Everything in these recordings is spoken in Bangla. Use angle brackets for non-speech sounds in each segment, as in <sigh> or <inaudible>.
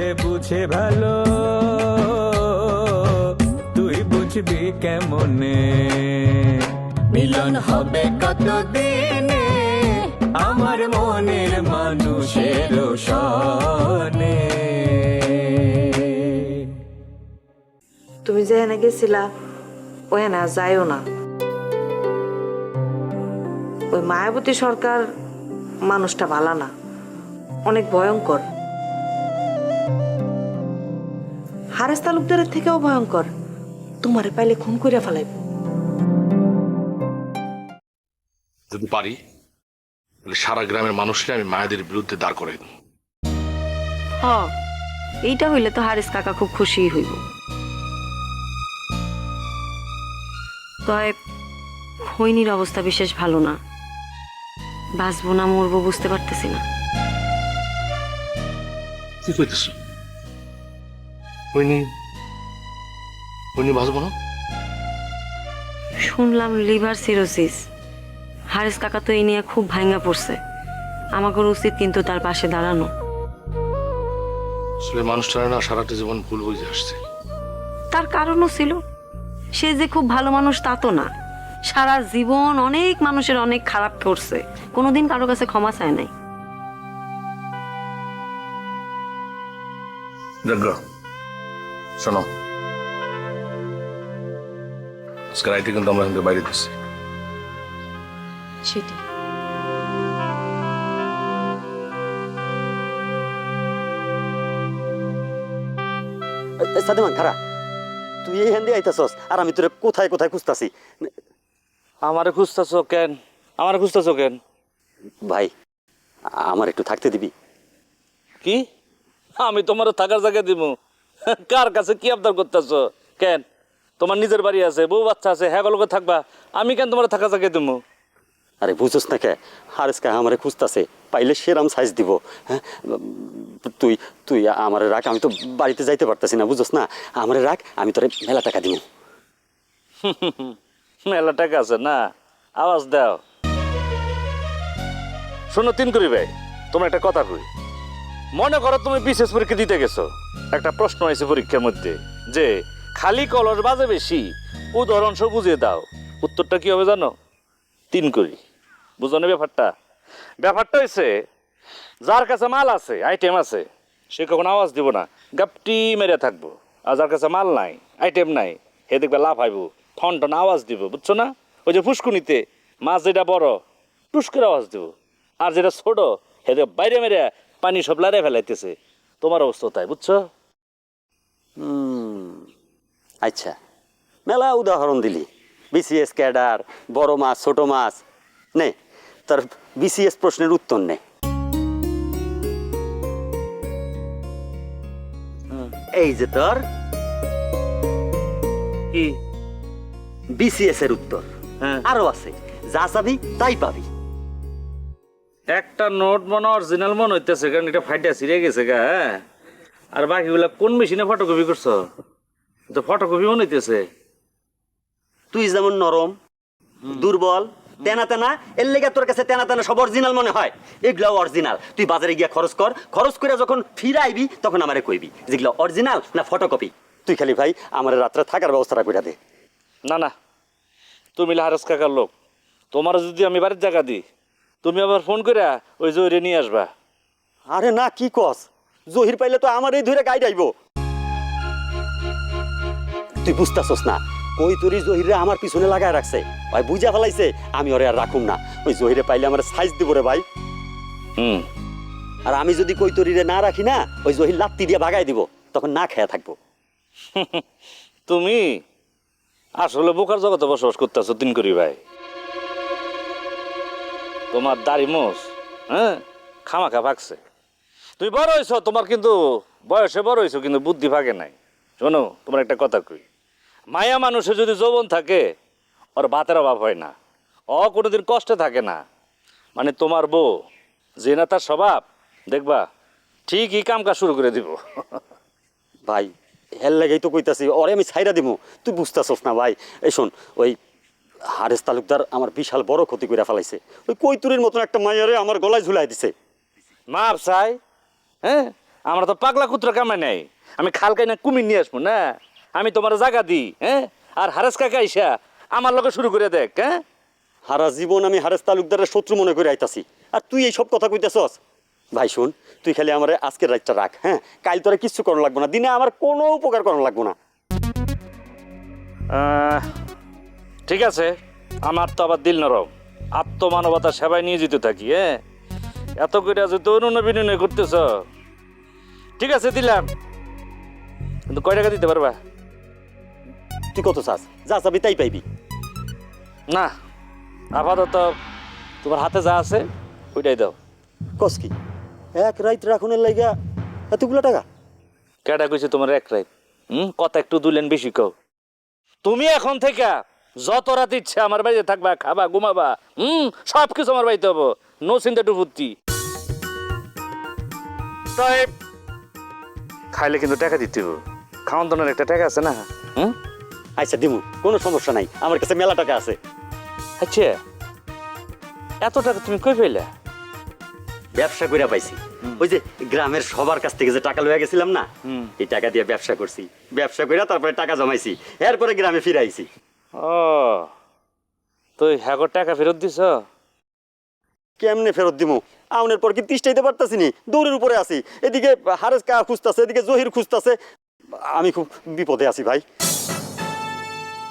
সে বুঝে ভালো। তুই বুঝবি কেমনে? মিলন হবে কত দিনে আমার মনের মানুষের সনে। তুমি যেখানে গেছিলা ওখানে আর যাইও না। ওই মায়াবতী সরকার মানুষটা ভালো না। অনেক ভয়ঙ্কর। হারেস তালুকদারের থেকেও ভয়ঙ্কর। তোমারে পাইলে খুন করে ফেলাইব। যদি পারি তাহলে সারা গ্রামের মানুষকে আমি মায়াদের বিরুদ্ধে দাঁড় করে দেব। হ এইটা হইলে তো হারিস কাকা খুব খুশি হইব। তয় খৈনির অবস্থা বিশেষ ভালো না। বাঁচবো না মরবো বুঝতে পারতেছি না। কি কইতেছ? হইনি বাঁচবো না? শুনলাম লিভার সিরোসিস। হারিস কাকা তো এই নিয়ে খুব ভাঙ্গা পড়ছে। আমাকে উচিত কিন্তু তার পাশে দাঁড়ানো। আসলে মানুষটার না সারাটা জীবন ভুল বুঝে আসছে। তার কারণও ছিল। সে যে খুব ভালো মানুষ তা তো না। সারা জীবন অনেক মানুষের অনেক খারাপ করছে। কোনোদিন কারও কাছে ক্ষমা চায় নাই। শোনো। আজকে রাইতে কিন্তু আমরা কিন্তু বাইরে দিচ্ছি সেটি সাদেমান খারা তুই এই হ্যান্ডে আইতাছস আর আমি তোরে কোথায় কোথায় খুঁজতাছি? আমারে খুঁজতেছ কেন? আমারে খুঁজতেছ কেন? ভাই আমার একটু থাকতে দিবি। কি? আমি তোমার থাকার জায়গা দিব <laughs> কার কাছে কি আবদার করতেছ? কেন? তোমার নিজের বাড়ি আছে বউ বাচ্চা আছে হ্যাঁ লোকে থাকবা। আমি কেন তোমার থাকা জায়গা দিব আরে বুঝোস না কে? হারেস কা আমারে খুঁজতাছে পাইলে সেরাম সাইজ দিব হ্যাঁ? তুই তুই আমারে রাখ আমি তো বাড়িতে যাইতে পারতাছি না বুঝোস না? আমারে রাখ আমি তোরে মেলা টাকা দিব <laughs> মেলা টাকা আছে না? আওয়াজ দাও। শোনো তিন করি ভাই তোমার একটা কথা কই। মনে করো তুমি বিশেষ পরীক্ষা দিতে গেছো। একটা প্রশ্ন আছে পরীক্ষার মধ্যে, যে খালি কলস বাজে বেশি, উদাহরণ সব বুঝিয়ে দাও। উত্তরটা কি হবে জানো? তিন করি। বুঝো না ব্যাপারটা? ব্যাপারটা হয়েছে যার কাছে মাল আছে আইটেম আছে, সে কখন আওয়াজ দিব না, গাপটি মেরে থাকব। আর যার কাছে মাল নাই আইটেম নাই, হে দেখবে লাভ হাইব ঠন টন আওয়াজ দিব, বুঝছ না? ওই যে ফুসকুনিতে, মাছ যেটা বড় টুস আওয়াজ দিব। আর যেটা ছোট, হে বাইরে মেরে পানি সব লারে ফেলাইতেছে। তোমার অবস্থা তাই বুঝছ? আচ্ছা। মেলা উদাহরণ দিলি। বিসিএস ক্যাডার বড় মাছ ছোট মাছ। নে তার বিসিএস প্রশ্নের উত্তর নে। এই যে তোর? কি? বিসিএস এর উত্তর। হ্যাঁ। আরও আছে। যা চাবি তাই পাবি। একটা নোট মনে অরিজিনাল মনে হইতেছে কারণ এটা ফাইটা ছিঁড়ে গেছে গা হ্যাঁ? আর বাকিগুলা কোন মেশিনে ফটোকপি করছ? তো ফটোকপি মনে হইতেছে। তুই যেমন নরম দুর্বল তেনা তেনা এর লেগে তোর কাছে তেনা তেনা সব অরিজিনাল মনে হয়। এগুলাও অরিজিনাল। তুই বাজারে গিয়া খরচ কর খরচ করে যখন ফিরে আইবি তখন আমারে কইবি যেগুলো অরিজিনাল না ফটোকপি তুই খালি ভাই আমার রাত্রে থাকার ব্যবস্থাটা করে দে। না না। তুমি লাহারাস কাকার লোক। তোমার যদি আমি বাড়ির জায়গা দিই তুমি আবার ফোন করে ওই জহিরে নিয়ে আসবা। আরে না কি কস? জহির পাইলে তো আমার এই ধরে গাইড আইব তুই বুঝতাছস না কই তোর জহিরে আমার পিছনে লাগায় রাখছে? ভাই বুঝা ফেলাইছে আমি ওরে আর রাখুম না। ওই জহিরে পাইলে আমার সাইজ দিব রে ভাই। হুম। আর আমি যদি কই তরিরে না রাখি না ওই জহির লাত্তি দিয়ে ভাগাই দিব তখন না খেয়া থাকব। তুমি আসলে বোকার জগতে বসবাস করতেছো তিন করি ভাই। তোমার দাড়ি মোষ হ্যাঁ? খামাখা ভাগছে। তুমি বড় হয়েছ, তোমার কিন্তু বয়সে বড় হয়েছো, কিন্তু বুদ্ধি ভাগে নাই। শোনো, তোমার একটা কথা কই। মায়া মানুষের যদি যৌবন থাকে, ওর ভাতের অভাব হয় না। ও কোনোদিন কষ্টে থাকে না। মানে তোমার বউ, যে না তার স্বভাব, দেখবা, ঠিকই কাম কাজ শুরু করে দিব। ভাই, হেল লেগেই তো কইতাছি, ওরে আমি ছাইরা দিব তুই বুঝতেছস না ভাই। এই শোন, ওই হারেস তালুকদার আমার বিশাল বড় ক্ষতি করে ফেলাইছে। ওই কৈতুরের মতন একটা মাইয়ারে আমার গলায় ঝুলাই দিছে। মাপ চাই হ্যাঁ? আমরা তো পাগলা কুত্রা কামাই নাই। আমি খাল কাইনা কুমির নিয়ে আসব না? আমি তোমার জায়গা দিই হ্যাঁ? আর হারেস কাকা আইসা আমার লগে শুরু করে দেখ হ্যাঁ? হারা জীবন আমি হারেস তালুকদারের শত্রু মনে করে আইতাছি। আর তুই এই সব কথা কইতেছস? ভাই শোন তুই খালি আমার আজকের রাতটা রাখ হ্যাঁ? কাল তোরা কিচ্ছু করানো লাগবো না। দিনে আমার কোনো উপকার করানো লাগবো না। আহ, ঠিক আছে? আমার তো আবার দিল নরম। আত্মমানবতার সেবায় নিয়ে যেতে থাকি হ্যাঁ? এত করে যে তো অনুনয় বিনয় করতেছ। ঠিক আছে দিলাম। কিন্তু কয় টাকা দিতে পারবা? তুই কত চাস? যা চাবি তাই পাইবি। না আপাতত তোমার হাতে যা আছে ওইটাই দাও। কস কি? এক রাত রাখনের লাইগা এতগুলো টাকা? কেডা কইছে তোমার এক রাইত? হুম? কথা একটু দুলেন বেশি কও। তুমি এখন থেকে যত রাত ইচ্ছা আমার বাড়িতে থাকবা খাবা ঘুমাবা হুম সব কিছু আমার বাড়িতে হব। নো চিন্তা টু ফুর্তি। খাইলে কিন্তু টাকা দিতে হবে। খাওয়ান দাওয়ার একটা টাকা আছে না? হুম? আচ্ছা দিমু কোনো সমস্যা নাই। আমার কাছে মেলা টাকা আছে। আচ্ছা এত টাকা তুমি কই পাইলা? ব্যবসা করে পাইছি। ওই যে গ্রামের সবার কাছ থেকে যে টাকা লইয়া গেছিলাম না এই টাকা দিয়ে ব্যবসা করছি। ব্যবসা করে তারপরে টাকা জমাইছি। এরপরে গ্রামে ফিরে আইছি ও, তুই হ্যাগর টাকা ফেরত দিছ? কেমনে ফেরত দিমু? আউনের পর কি তিষ্টাইতে পারতাছি নি? দৌড়ের উপরে আছি। এদিকে হারেস কা খুঁজতাছে, এদিকে জহির খুঁজতাছে। আমি খুব বিপদে আছি ভাই।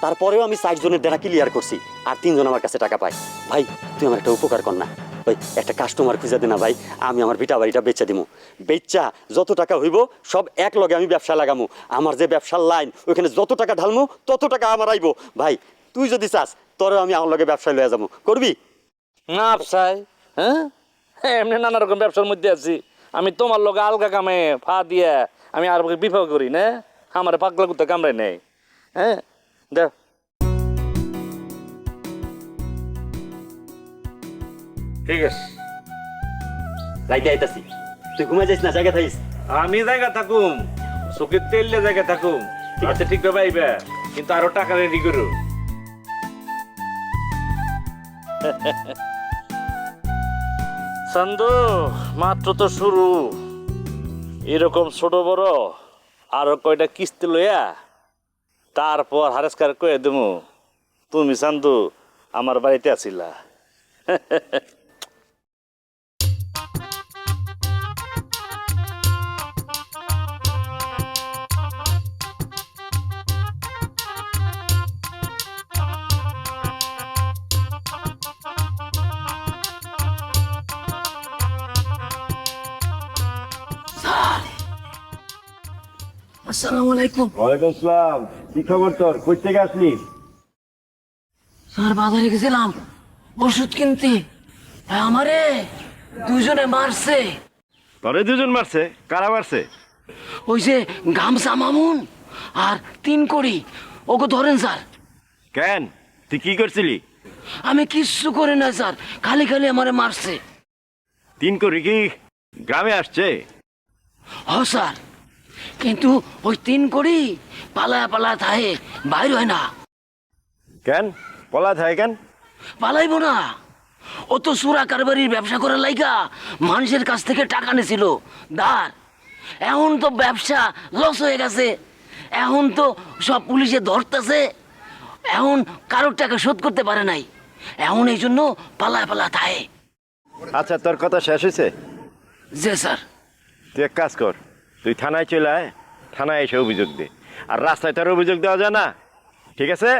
তারপরেও আমি ষাট জনের দেনা ক্লিয়ার করছি, আর তিনজন আমার কাছে টাকা পায়। ভাই, তুই আমার একটা উপকার কর না। ভাই একটা কাস্টমার খুঁজে দে না ভাই আমি আমার ভিটা বাড়িটা বেচে দিমু। বেচা যত টাকা হইব সব এক লগে আমি ব্যবসা লাগামো। আমার যে ব্যবসার লাইন ওইখানে যত টাকা ঢালমু তত টাকা আমার আইব। ভাই তুই যদি চাস তোরে আমি আমার লগে ব্যবসায় লয়ে যাব। করবি? না আপসাই হ্যাঁ? হ্যাঁ, এমনি নানা রকম ব্যবসার মধ্যে আছি। আমি তোমার লোক আলগা কামে ফা দিয়ে আমি আর বিবাহ করি না। আমার পাগলা কুত্তা কামড়াই নেই হ্যাঁ? দেখ ঠিক আছে। রাইতে আইতাছি। তুই ঘুমাই যাইস না জায়গা থাইস আমি জায়গা থাকুম চোখের তেললে জায়গা থাকুম। আচ্ছা ঠিক ভাবে আইবা কিন্তু আরও টাকা রেডি করো। <laughs> চান্দু মাত্র তো শুরু। এরকম ছোট বড় আরও কয়টা কিস্তি লইয়া তারপর হারেসকার কয়ে দেবো তুমি চান্দু আমার বাড়িতে আছিলা। <laughs> আসসালামু আলাইকুম। ওয়ালাইকুম আসসালাম। কি খবর তোর? কই থেকে আসলি? স্যার বাজারে গেছিলাম। ওষুধ কিনতে। আমারে দুজনে মারছে। তোরে দুজন মারছে? কারা মারছে? ওই যে গামছা মামুন আর তিন কড়ি। ওকে ধরেন স্যার। কেন? তুই কি করছিলি? আমি কিচ্ছু করি না স্যার। খালি খালি আমারে মারছে। তিন করি কি গ্রামে আসছে? হ স্যার। কিন্তু ওই তিন কড়ি পালায়া পালায়া থাহে বাইর হয় না। কেন? পলা থাকে কেন? পালাইব না। ও তো সুরা কারবারির ব্যবসা করার লাইগা মানুষের কাছ থেকে টাকা নিছিল। দার এখন তো ব্যবসা লস হয়ে গেছে। এখন তো সব পুলিশে ধরতেছে। এখন কারোর টাকা শোধ করতে পারে নাই। এখন এই জন্য পালা পালা থায় আচ্ছা তোর কথা শেষ হয়েছে যে স্যার। তুই এক কাজ কর। তুই থানায় চলে আয়, থানায় এসে অভিযোগ দে। আর রাস্তায় তোর অভিযোগ দেওয়া যায় না, ঠিক আছে?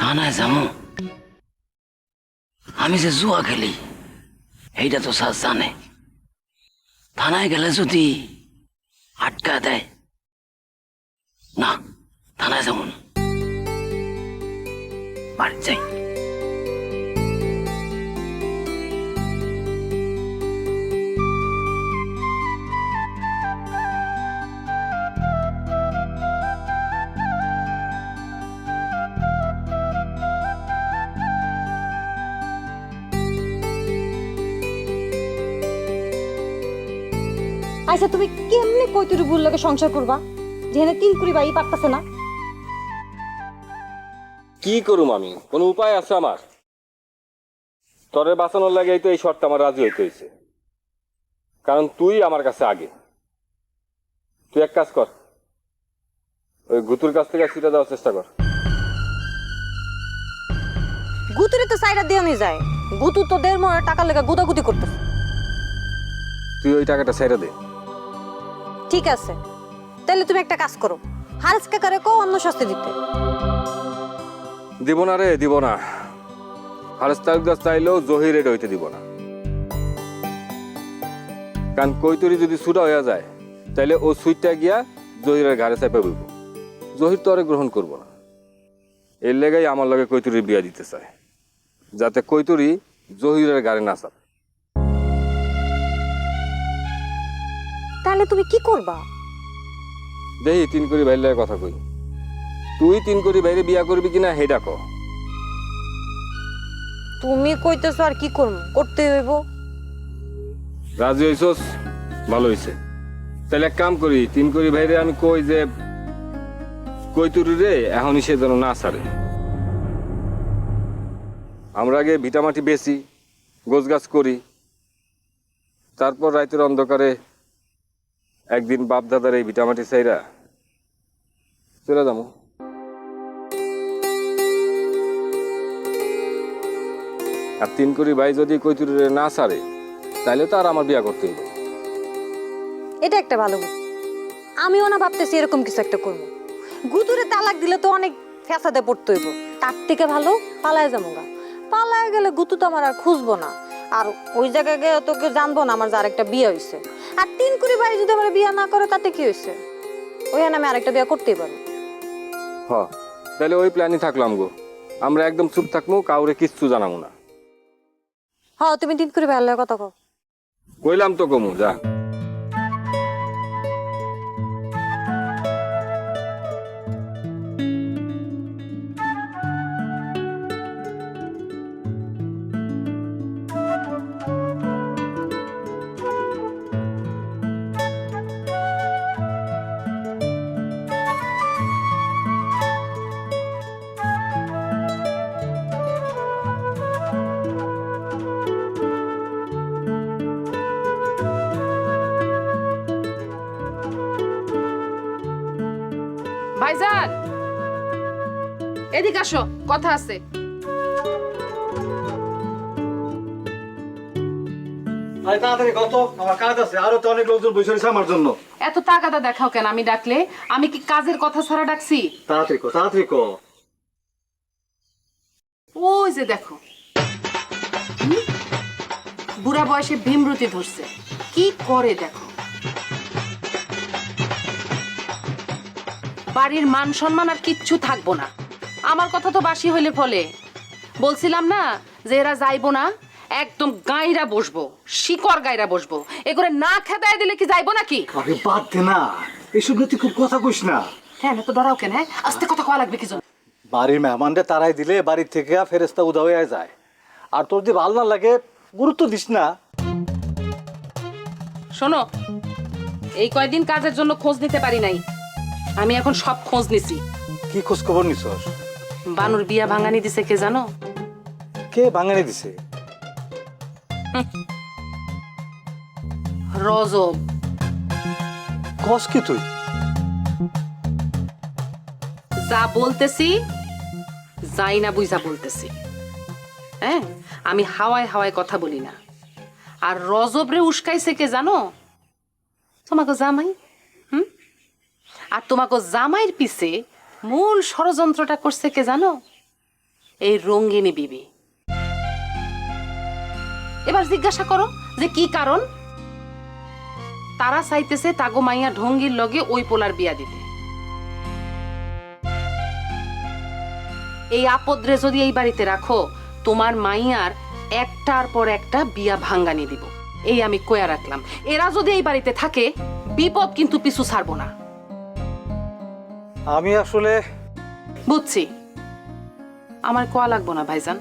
থানায় যাব আমি যে জুয়া খেলি এইটা তো স্যার জানে। থানায় গেলে যদি আটকা দেয় না থানায় বাড়ি যাই। আচ্ছা তুমি কেমনে কৈতুরি বুল লাগে সংসার করবা? যেখানে তিন কুড়ি বাই পারতেছে না। কি করুম আমি? কোনো উপায় আছে আমার? তরে বাঁচানোর লাগে তো এই শর্ত আমার রাজি হইতে হয়েছে কারণ তুই আমার কাছে আগে। তুই এক কাজ কর। ওই গুতুর কাছ থেকে ছুটে দেওয়ার চেষ্টা কর। গুতুরে তো সাইডা দিয়ে নিয়ে যায়। গুতু তো দেড় মনে টাকা লেগে গুদাগুদি করতেছে। তুই ওই টাকাটা ছেড়ে দে। ঠিক আছে। তাহলে তুমি একটা কাজ করো। হারেস কাকারে কো অন্য শাস্তি দিতে। দিব না রে দিব না। হারেস তালুকদার চাইলেও জহির রেড হইতে দিব না। কারণ কৈতরি যদি ছুটা হয়ে যায় তাহলে ও সুইটটা গিয়া জহিরের ঘাড়ে চাপে বইব। জহির তো আরে গ্রহণ করব না। এর লেগাই আমার লগে কৈতুরির বিয়া দিতে চায়। যাতে কৈতুরি জহিরের ঘাড়ে না চাপে। তাহলে তুমি কি করবা? দেহি তিন করি বাইরের কথা কই। তুই তিন করি বাইরে বিয়া করবি কিনা হেডা ক তুমি কইতেছো আর কি করব? করতে হইব। রাজি হইছস? ভালো হইছে। তাহলে এক কাম করি তিন করি ভাইরে আমি কই যে কই তুরি রে এখনই সে যেন না ছাড়ে। আমরা আগে ভিটামাটি বেশি গোছ গাছ করি। তারপর রাতের অন্ধকারে একদিন বাপ দাদার এই ভিটামাটি চাইরা চলে যাব। আর তিন করি ভাই যদি কৈতুরি না ছাড়ে তাহলে তো আর আমার বিয়া করতে হইব। এটা একটা ভালো। আমিও না ভাবতেছি এরকম কিছু একটা করব। গুতুরে তালাক দিলে তো অনেক ফ্যাসাদে পড়তে হইব। তার থেকে ভালো পালায় যাব গা। পালায় গেলে গুতু তো আমার আর খুঁজবো না। আর ওই জায়গায় গিয়ে তো কেউ জানব না আমার যে আরেকটা বিয়ে হয়েছে আর তিন কুড়ি ভাই যদি আমার বিয়ে না করে তাতে কি হয়েছে ওইখানে আমি আরেকটা বিয়ে করতেই পারব। হ তাহলে ওই প্ল্যানই থাকলাম গো। আমরা একদম চুপ থাকব কাউরে কিচ্ছু জানাব না। হ্যাঁ তুমি তিন কুড়ি ভাইয়ের কথা কও। কইলাম তো কমু যা। ভাইজান। এদিকে আসো কথা আছে। আরে তাড়াতাড়ি কত আমার কাজ আছে আরও তো অনেক লোকজন বসে রয়েছে আমার জন্য। এত টাকাটা দেখাও কেন আমি ডাকলে? আমি কি কাজের কথা ছাড়া ডাকছি? তাড়াতাড়ি কো তাড়াতাড়ি কো ওই যে দেখো? বুড়া বয়সে ভীমরতি ধরছে। কি করে দেখো? বাড়ির মান সম্মান আর কিচ্ছু থাকব না। আমার কথা তো বাসি হইলে ফলে। বলছিলাম না যে এরা যাইবো না একদম গাইরা বসবো শিকড় গাইরা বসবো। এ করে না খেদায় দিলে কি যাইবো নাকি? আরে বাদ দে না এসব নিয়ে তুই খুব কথা কইস না। হ্যাঁ তো ডরাও কেন হ্যাঁ? আস্তে কথা কওয়া লাগবে কি জন্য? বাড়ির মেহমানদের তারাই দিলে বাড়ির থেকে ফেরেস্তা উদা হয়ে যায়। আর তোর যদি ভালো না লাগে গুরুত্ব দিস না। শোনো এই কয়দিন কাজের জন্য খোঁজ নিতে পারি নাই। আমি এখন সব খোঁজ নিছি। কি খোঁজ খবর নিছস? বানুর বিয়া ভাঙানি দিছে কে জানো? কে ভাঙানি দিছে? রজব। কস কি তুই? যা বলতেছি যাই না বুঝা বলতেছি। হ্যাঁ? আমি হাওয়ায় হাওয়ায় কথা বলি না। আর রজব রে উস্কাইছে কে জানো? তোমাকে জামাই? আর তোমাকে জামাইয়ের পিছে মূল ষড়যন্ত্রটা করছে কে জানো? এই রঙ্গিনী বিবি। এবার জিজ্ঞাসা করো যে কি কারণ? তারা চাইতেছে তাগো মাইয়া ঢঙ্গির লগে ওই পোলার বিয়া দিতে। এই আপদ্রে যদি এই বাড়িতে রাখো, তোমার মাইয়ার একটার পর একটা বিয়া ভাঙ্গানি দিব। এই আমি কয়া রাখলাম। এরা যদি এই বাড়িতে থাকে, বিপদ কিন্তু পিছু ছাড়বো না। আমি আসলে বুঝছি। আমার কোয়া লাগবো না, ভাইজান।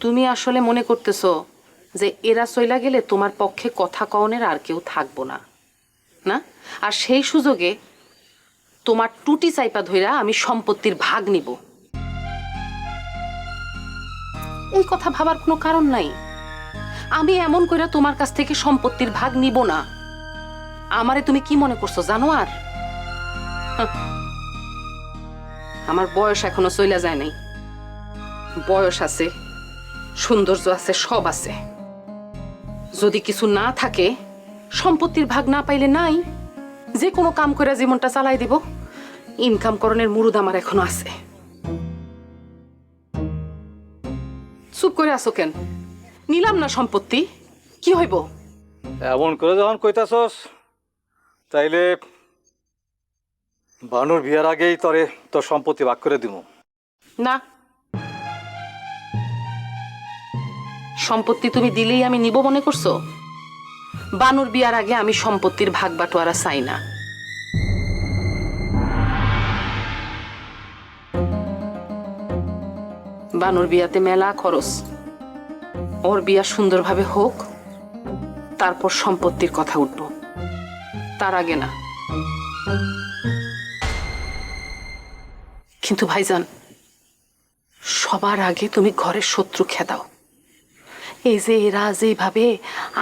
তুমি আসলে মনে করতেছো যে এরা চইলা গেলে তোমার পক্ষে কথা কওনের আর কেউ থাকব না না? আর সেই সুযোগে তোমার টুটি চাইপা ধইরা আমি সম্পত্তির ভাগ নিব। এই কথা ভাবার কোনো কারণ নাই। আমি এমন করে তোমার কাছ থেকে সম্পত্তির ভাগ নিব না। আমারে তুমি কি মনে করছ, জানো আর? আমার বয়স এখনও চইলা যায় নাই। বয়স আছে, সৌন্দর্য আছে, সব আছে। যদি কিছু না থাকে, সম্পত্তির ভাগ না পাইলে নাই, যে কোনো কাম করে জীবনটা চালাই দিব, ইনকাম করণের মুরুদ আমার এখনও আছে। চুপ করে আসো কেন? নিলাম না সম্পত্তি, কি হইব? এমন করে যখন কইতাছস তাইলে বানুর বিয়ার আগেই তরে তোর সম্পত্তি ভাগ করে দিব না। সম্পত্তি তুমি দিলেই আমি নিব মনে করছ? বানুর বিয়ার আগে আমি সম্পত্তির ভাগ বাটোয়ারা চাই না। বানুর বিয়াতে মেলা খরচ। ওর বিয়া সুন্দরভাবে হোক, তারপর সম্পত্তির কথা উঠব। তার আগে না। কিন্তু ভাইজান, সবার আগে তুমি ঘরের শত্রু খেদাও এই যে এরা যেভাবে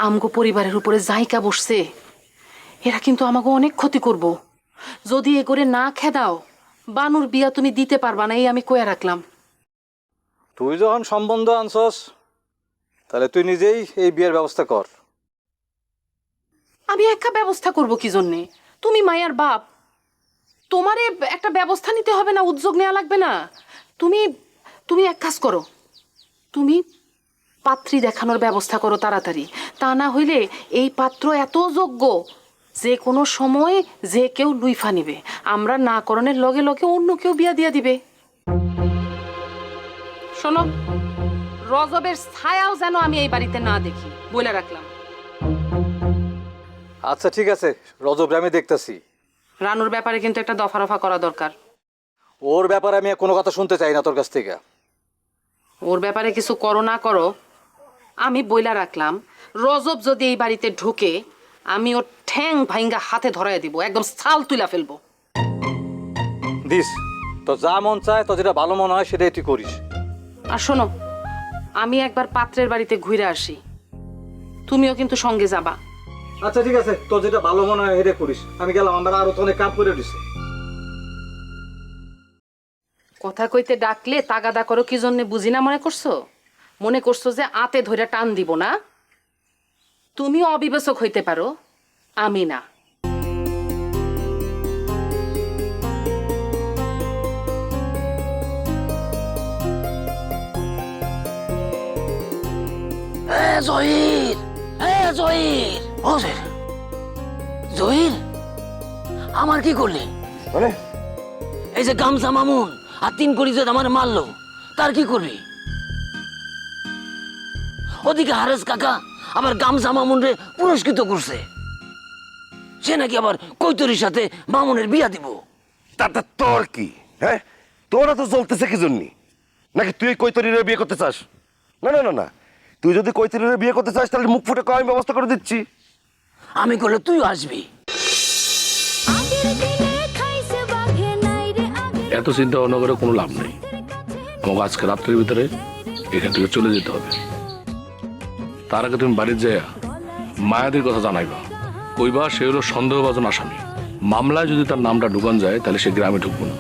আমগো পরিবারের উপরে জাইকা বসছে, এরা কিন্তু আমাকে অনেক ক্ষতি করব। যদি এ করে না খেদাও বানুর বিয়া তুমি দিতে পারবা না, এই আমি কয়ে রাখলাম। তুই যখন সম্বন্ধ আনছস, তাহলে তুই নিজেই এই বিয়ের ব্যবস্থা কর। আমি একা ব্যবস্থা করব কি জন্যে? তুমি মায়ার বাপ। তোমারে একটা ব্যবস্থা নিতে হবে না, উদ্যোগ নেওয়া লাগবে না। তুমি তুমি এক কাজ করো। তুমি পাত্রী দেখানোর ব্যবস্থা করো তাড়াতাড়ি। তা না হইলে এই পাত্র এত যোগ্য, যে কোনো সময় যে কেউ লুইফা নিবে। আমরা না করণের লগে লগে অন্য কেউ বিয়া দিয়া দিবে। শোনো, রজবের ছায়াও যেন আমি এই বাড়িতে না দেখি, বলে রাখলাম। আচ্ছা ঠিক আছে। রজব আমি দেখতেছি। রানুর ব্যাপারে কিন্তু একটা দফা রফা করা দরকার। ওর ব্যাপারে আমি আর কোনো কথা শুনতে চাই না তোর কাছ থেকে। ওর ব্যাপারে কিছু করো না করো। আমি বইলা রাখলাম রজব যদি এই বাড়িতে ঢুকে আমি ওর ঠ্যাং ভাইঙ্গা হাতে ধরাই দিব একদম ছাল তুলা ফেলব। দিস তো যা মন চায় তো যেটা ভালো মনে হয় সেটাই তুই করিস। আর শোনো আমি একবার পাত্রের বাড়িতে ঘুরে আসি। তুমিও কিন্তু সঙ্গে যাবা। আচ্ছা ঠিক আছে। তোর যেটা ভালো মনে হয় এটা করিস। আমি গেলাম আমরা আরও তো অনেক কাম করে দিছি। কথা কইতে ডাকলে তাগাদা করো কি জন্য বুঝি না মনে করছ? মনে করছ যে আতে ধরে টান দিব না? তুমিও অবিবেচক হইতে পারো আমি না। জহির! এ জহির! ও জহির জহির আমার কি করলি? মানে এই যে গামছা মামুন আর তিন কোটি যে আমার মারলো তার কি করবি? ওদিকে হারেস কাকা আবার গামছা মামুন রে পুরস্কৃত করছে। সে নাকি আবার কৈতরির সাথে মামুনের বিয়া দিব। তাতে তোর কি? হ্যাঁ? তোরা তো চলতেছে কি জন্যি? নাকি তুই কৈতরীরে বিয়ে করতে চাস? না না না না। তুই যদি কৈতরীরে বিয়ে করতে চাস তাহলে মুখ ফুটে কয় আমি ব্যবস্থা করে দিচ্ছি। আমি করলে তুই আসবি। এত চিন্তা ভাবনা করে কোনো লাভ নেই। আমাকে আজকে রাত্রের ভিতরে এখান থেকে চলে যেতে হবে। তার আগে তুমি বাড়ির যাইয়া মায়াদের কথা জানাইবা। কইবা সে হলো সন্দেহভাজন আসামি। মামলায় যদি তার নামটা ঢুকান যায় তাহলে সে গ্রামে ঢুকবো না।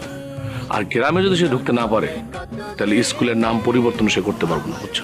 আর গ্রামে যদি সে ঢুকতে না পারে তাহলে স্কুলের নাম পরিবর্তন সে করতে পারব না বুঝছ?